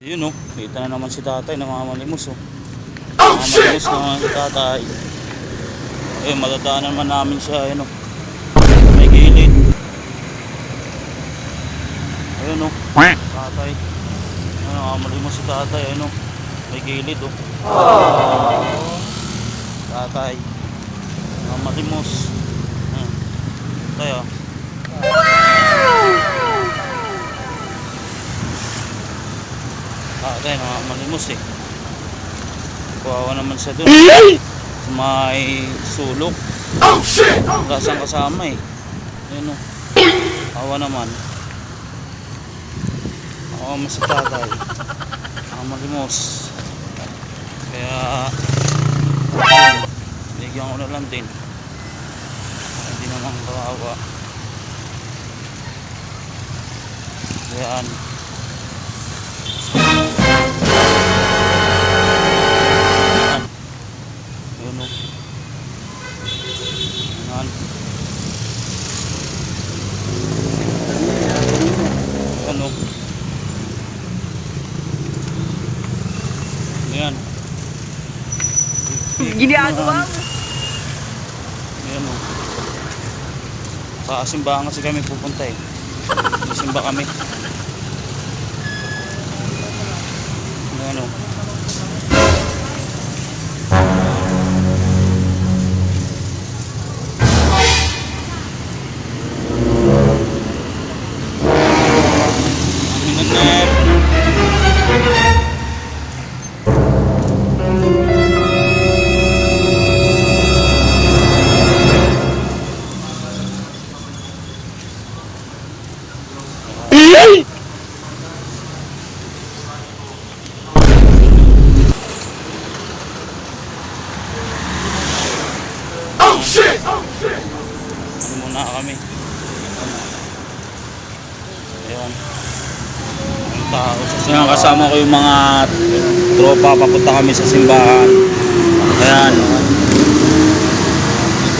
Yun oh, kita na naman si tatay namamalimos oh. Namamalimos naman si tatay. Eh, matadaanan naman namin siya, ayun oh. May gilid. Ayun oh, tatay. Ayun, namamalimos si tatay, ayun oh. May gilid oh. Tatay. Namamalimos. Ayun. Tayo. Tatay, namamalimos eh. Kawawa naman siya doon. Sa may sulok. Oh shit! Siyang kasama eh. Ayun o. Kawawa naman. Kawawa naman si tatay. Namamalimos. Kaya... ayun, Bigyan ko na lang din. Hindi naman kawawa. Kaya ano. Yan. Ano? Yan. Ginagawa mo. Yan o. Sa simbahan kasi kami pupunta eh. Simba kami. Oh shit! Oh shit! Muna kami. Ayan. Ang tao sa simbahan. kasama ko yung mga tropa. Papunta kami sa simbahan. Ayan.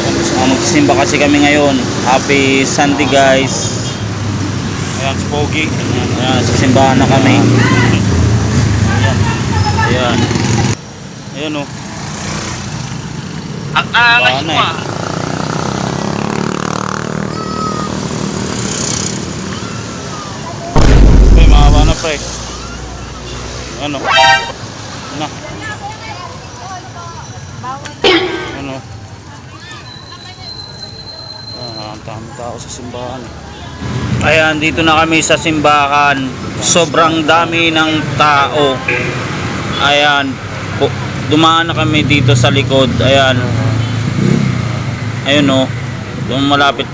Kami sa magsisimba kasi kami ngayon. Happy Sunday guys. Ayan, si Pogi. Ayan, sa simbahan na kami. Ayan. Ayan. Ayan oh. Ang angas mo eh? ah. Pre, mahaba na pre. Ano? Na. Ano? Ah, ang dami tao sa simbahan. Ayan, dito na kami sa simbahan. Sobrang dami ng tao. Ayan. pu- Dumaan na kami dito sa likod. Ayan. Ayun oh. Doon malapit.